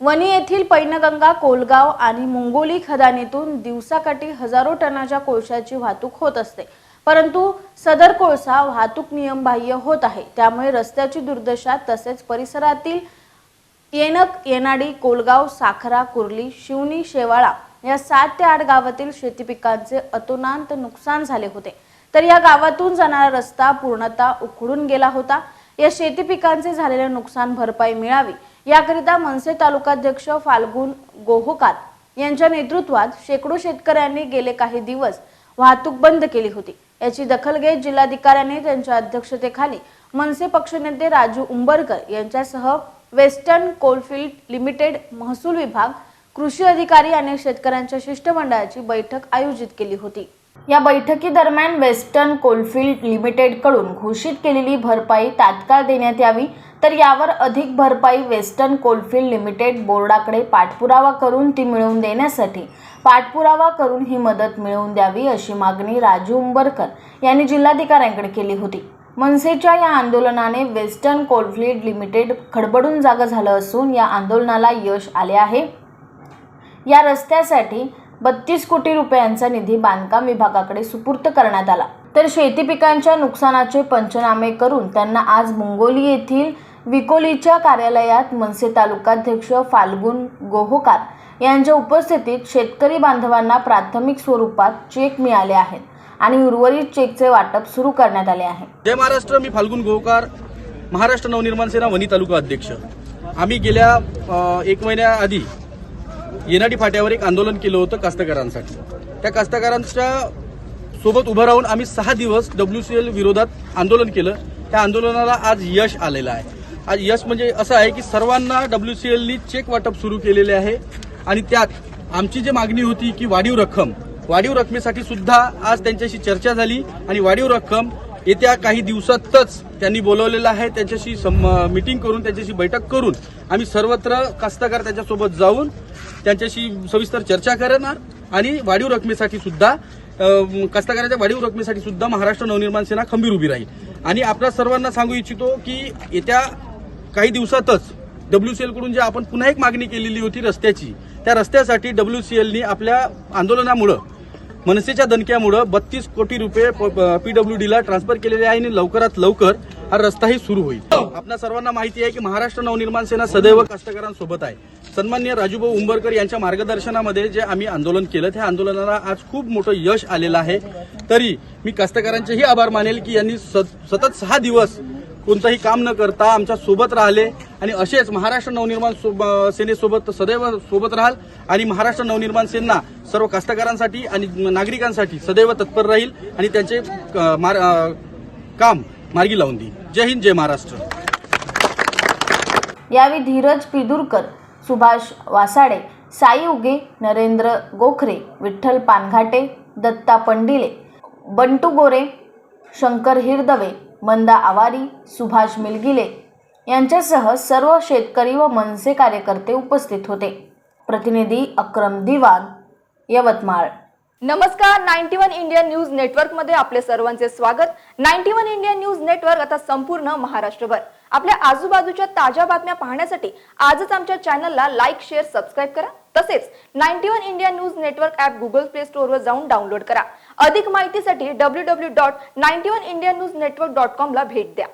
वणी येथील पैनगंगा कोलगाव आणि मुंगोली खदानीतून दिवसाकाठी हजारो टनाच्या कोळशाची वाहतूक होत असते. परंतु सदर कोळसा वाहतूक नियमबाह्य होत आहे. त्यामुळे रस्त्याची दुर्दशा तसेच परिसरातील येनक येनाडी कोलगाव साखरा कुर्ली शिवनी शेवाळा या सात ते आठ गावातील शेती पिकांचे अतोनांत नुकसान झाले होते. तर या गावातून जाणारा रस्ता पूर्णतः उखडून गेला होता. या शेती पिकांचे झालेले नुकसान भरपाई मिळावी. याकरिता मनसे तालुकाध्यक्ष फाल्गुन गोहोकार यांच्या नेतृत्वात शेकडो शेतकऱ्यांनी गेले काही दिवस वाहतूक बंद केली होती. याची दखल घेत जिल्हाधिकाऱ्यांनी त्यांच्या अध्यक्षतेखाली मनसे पक्षनेते राजू उंबरकर यांच्यासह वेस्टर्न कोलफिल्ड लिमिटेड महसूल विभाग कृषी अधिकारी आणि शेतकऱ्यांच्या शिष्टमंडळाची बैठक आयोजित केली होती. या बैठकीदरम्यान वेस्टर्न कोलफिल्ड लिमिटेडकडून घोषित केलेली भरपाई तात्काळ देण्यात यावी तर यावर अधिक भरपाई वेस्टर्न कोलफिल्ड लिमिटेड बोर्डाकडे पाठपुरावा करून ती मिळवून देण्यासाठी पाठपुरावा करून ही मदत मिळवून द्यावी अशी मागणी राजू उंबरकर यांनी जिल्हाधिकाऱ्यांकडे केली होती. मनसेच्या या आंदोलनाने वेस्टर्न कोलफिल्ड लिमिटेड खडबडून जागं झालं असून या आंदोलनाला यश आले आहे. या रस्त्यासाठी बत्तीस कोटी रुपयांचा निधी बांधकाम विभागाकडे सुपूर्त करण्यात आला. तर शेती पिकांच्या नुकसानाचे पंचनामे करून त्यांना आज मुंगोली येथील विकोलीच्या कार्यालयात मनसे तालुकाध्यक्ष फाल्गुन गोहोकार यांच्या उपस्थितीत शेतकरी बांधवांना प्राथमिक स्वरूपात चेक मिळाले आहेत आणि उर्वरित चेकचे वाटप सुरू करण्यात आले आहे. जय महाराष्ट्र मी फाल्गुन गोहोकार महाराष्ट्र नवनिर्माण सेना वनी तालुका अध्यक्ष. आम्ही गेल्या एक महिन्याआधी येनाडी फाट्यावर एक आंदोलन केलं होतं कास्तकारांसाठी. त्या कास्तकारांच्या सोबत उभं राहून आम्ही सहा दिवस डब्ल्यू सी एल विरोधात आंदोलन केलं. त्या आंदोलनाला आज यश आलेलं आहे. आज यश म्हणजे असं आहे की सर्वांना डब्ल्यू सी एलनी चेक वाटप सुरू केलेले आहे. आणि त्यात आमची जी मागणी होती की वाढीव रक्कम वाढीव रकमेसाठी सुद्धा आज त्यांच्याशी चर्चा झाली. आणि वाढीव रक्कम येत्या काही दिवसातच त्यांनी बोलवलेलं आहे. त्यांच्याशी मिटिंग करून त्यांच्याशी बैठक करून आम्ही सर्वत्र कास्तकार त्यांच्यासोबत जाऊन त्यांच्याशी सविस्तर चर्चा करणार. आणि वाढीव रकमेसाठी सुद्धा कास्तकाराच्या वाढीव रकमेसाठी सुद्धा महाराष्ट्र नवनिर्माण सेना खंबीर उभी राहील. आणि आपल्या सर्वांना सांगू इच्छितो की येत्या काही दिवसातच डब्ल्यू सी एलकडून जी आपण पुन्हा एक मागणी केलेली होती रस्त्याची त्या रस्त्यासाठी डब्ल्यू सी एलनी आपल्या आंदोलनामुळं मनसेच्या दणक्यामुळं बत्तीस कोटी रुपये पीडब्ल्यू डीला ट्रान्सफर केलेले आहे आणि लवकरात लवकर हा रस्ताही सुरू होईल. आपल्या सर्वांना माहिती आहे की महाराष्ट्र नवनिर्माण सेना सदैव कष्टकरांसोबत आहे. सन्मान्य राजूभाऊ उंबरकर यांच्या मार्गदर्शनामध्ये जे आम्ही आंदोलन केलं त्या आंदोलनाला आज खूप मोठं यश आलेलं आहे. तरी मी कास्तकारांचेही आभार मानेल की यांनी सत- सतत सहा दिवस कोणतंही काम न करता आमच्यासोबत राहिले आणि असेच महाराष्ट्र नवनिर्माण सोब- सेनेसोबत सदैव सोबत राहाल आणि महाराष्ट्र नवनिर्माण सेना सर्व कास्तकारांसाठी आणि नागरिकांसाठी सदैव तत्पर राहील आणि त्यांचे मार- काम मार्गी लावून देईल. जय हिंद जय महाराष्ट्र. यावेळी धीरज पिदुरकर सुभाष वासाडे साई उगे नरेंद्र गोखरे विठ्ठल पानघाटे दत्ता पंडिले बंटू गोरे शंकर हिरदवे मंदा आवारी सुभाष मिलगिले यांच्यासह सर्व शेतकरी व मनसे कार्यकर्ते उपस्थित होते. प्रतिनिधी अक्रम दिवान यवतमाळ. नमस्कार नाईन्टी वन इंडियन न्यूज नेटवर्कमध्ये आपले सर्वांचे स्वागत. Ninety one Indian news network आता संपूर्ण महाराष्ट्रभर. आपल्या आजूबाजूच्या ताज्या बातम्या पाहण्यासाठी आजच आमच्या चॅनलला लाईक शेअर सबस्क्राईब करा. तसेच ninety one India news network app Google play स्टोअरवर जाऊन डाउनलोड करा. अधिक माहितीसाठी W W dot ninety one India news network dot com ला भेट द्या.